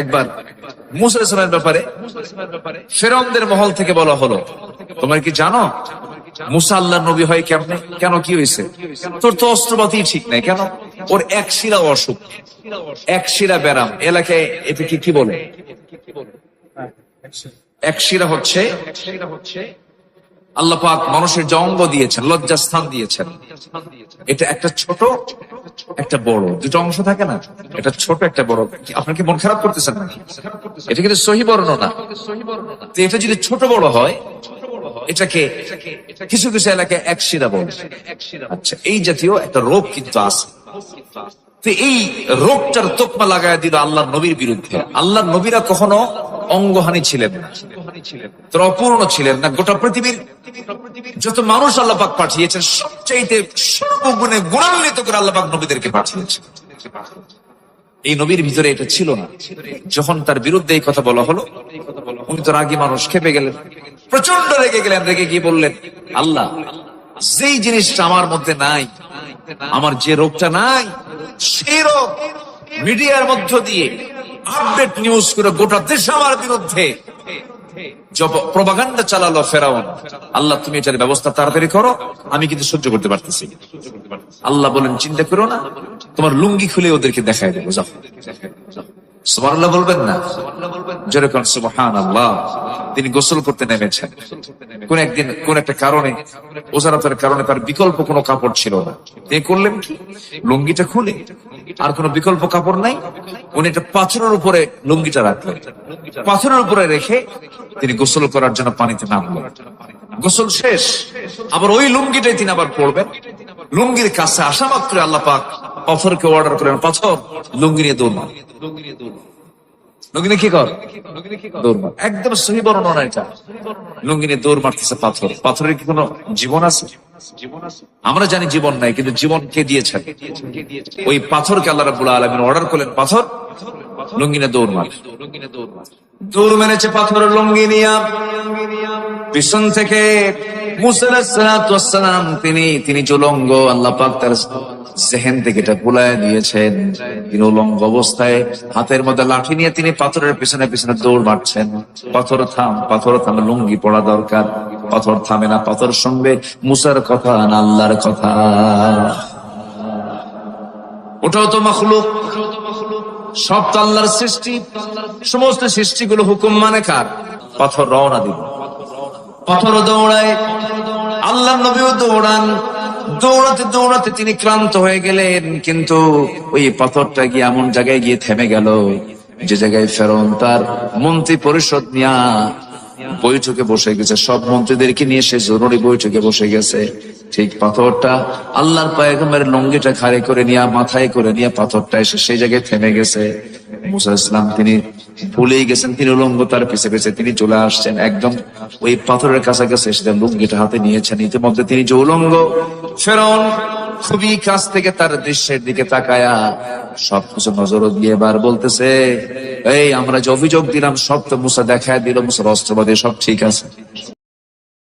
একবার। মুসা ইসলামের ব্যাপারে ফেরমদের মহল থেকে বলা হলো, তোমরা কি জানো? মুসা আল্লাহ নবী হয় কেমনে কেন কি হয়েছে? তোর তো অস্ত্রপাতি ঠিক নাই, কেন? ওর এক শিরা অসুখ। এক শিরা ব্যারাম। এলাকায় এতে কি কি বলে? এক শিরা হচ্ছে আল্লাহ পাক মানুষের যে অঙ্গ দিয়েছেন, লজ্জাস্থান দিয়েছেন। এটা একটা ছোট, একটা বড়। দুটো অংশ থাকে না? এটা ছোট, একটা বড়। আপনার কি মন খারাপ করতেছেন? নাকি এটা কিন্তু সহি বর্ণ না। তো এটা যদি ছোট বড় হয়, এটাকে কিছু কিছু এলাকায় এক শিরা বলে। আচ্ছা এই জাতীয় একটা রোগ কিন্তু আছে। এই রোগটার তোকমা লাগায় দিল আল্লাহ নবীর বিরুদ্ধে। আল্লাহ নবীরা কখনো অঙ্গহানি ছিলেন না। তারা অপূর্ণ ছিলেন না। গোটা পৃথিবীর যত মানুষ আল্লাহ পাক পাঠিয়েছেন, সবচাইতে সর্বগুণে গুণান্বিত করে আল্লাহ পাক নবীদেরকে পাঠিয়েছেন। এই নবীর ভিতরে এটা ছিল না। যখন তার বিরুদ্ধে এই কথা বলা হলো, উনি তো রাগী মানুষ, খেপে গেলেন প্রচণ্ড রেগে গেলেন, রেগে গিয়ে বললেন, আল্লাহ, যেই জিনিসটা আমার মধ্যে নাই, আমার যে রোগটা নাই, সেই রোগ মিডিয়ার মধ্য দিয়ে আপডেট নিউজ করে গোটা দেশে আমার বিরুদ্ধে। প্রবাগান্ডা চালালো ফেরাউন। আল্লাহ, তুমি এটার ব্যবস্থা তাড়াতাড়ি করো, আমি কিন্তু সহ্য করতে পারতেছি। আল্লাহ বলেন, চিন্তা করো না, তোমার লুঙ্গি খুলে ওদেরকে দেখায় দেবো, যাও। সুবহানাল্লাহ বলবেন না? যেরকম তিনি গোসল করতে নেমেছেন। কোন একদিন কোন একটা কারণে ওজারাতের কারণে তার বিকল্প কোনো কাপড় ছিল না। তিনি করলেন কি? লুঙ্গিটা খুলে। আর কোনো বিকল্প কাপড় নাই? উনি একটা পাথরের উপরে লুঙ্গিটা রাখলেন। পাথরের উপরে রেখে তিনি গোসল করার জন্য পানিতে নামলেন। গোসল শেষ। আবার ওই লুঙ্গিটাই তিনি আবার পড়বেন লুঙ্গির কাছে আসা মাত্র আল্লাহ পাক পাথরকে অর্ডার করেন, পাথর, লুঙ্গি নিয়ে দৌড় মার। দৌড় মার। একদম সহি বর্ণনা এটা। দৌড় মারতেছে পাথর। পাথরের কি কোনো জীবন আছে? আমরা জানি জীবন নাই, কিন্তু জীবন কে দিয়েছেন? ওই আল্লাহ রাবুল আলমিন অর্ডার করলেন, পাথর, লুঙ্গি নিয়ে দৌড় মার। দৌড় মেরেছে পাথর, লুঙ্গি পিছন থেকে তিনি তিনি চলঙ্গ আল্লাহ পাক তার জেহেন থেকে এটা ভুলায় দিয়েছেন। তিনি উলঙ্গ অবস্থায় হাতের মধ্যে লাঠি নিয়ে তিনি পাথরের পিছনে পিছনে দৌড় মারছেন। পাথর থাম, পাথর থামে, লুঙ্গি পড়া দরকার। পাথর থামে না, পাথর সঙ্গে মুসার কথা না আল্লাহর কথা। ওটাও তো মখলুক। সব তো আল্লাহর সৃষ্টি। সমস্ত সৃষ্টিগুলো হুকুম মানে কার? পাথর রওনা দিল। পাথর দৌড়ায়। আল্লাহ নবীও দৌড়ান। দৌড়াতে দৌড়াতে তিনি ক্লান্ত হয়ে গেলেন, কিন্তু ওই পাথরটা গিয়ে এমন জায়গায় গিয়ে থেমে গেল, যে জায়গায় ফেরন তার মন্ত্রী পরিষদ নিয়া বৈঠকে বসে গেছে। সব মন্ত্রীদেরকে নিয়ে সে জরুরি বৈঠকে বসে গেছে। ঠিক পাথরটা আল্লাহর পায়গমের লঙ্গিটা খাড়ে করে নিয়ে, মাথায় করে নিয়ে পাথরটা এসে সেই জায়গায় থেমে গেছে। মুসা ইসলাম তিনি ভুলেই গেছেন, তিনি উলঙ্গ তার পিছে পিছে, তিনি চলে আসছেন একদম ওই পাথরের কাছাকাছি এসে লুঙ্গিটা হাতে নিয়েছেন। ইতিমধ্যে তিনি যে উলঙ্গ ফেরন খুবই কাছ থেকে তার দৃশ্যের দিকে তাকায়া সবকিছু নজর দিয়ে এবার বলতেছে, এই, আমরা যে অভিযোগ দিলাম সব তো মুসা দেখায় দিল, মুসার অস্ত্রবাদী সব ঠিক আছে।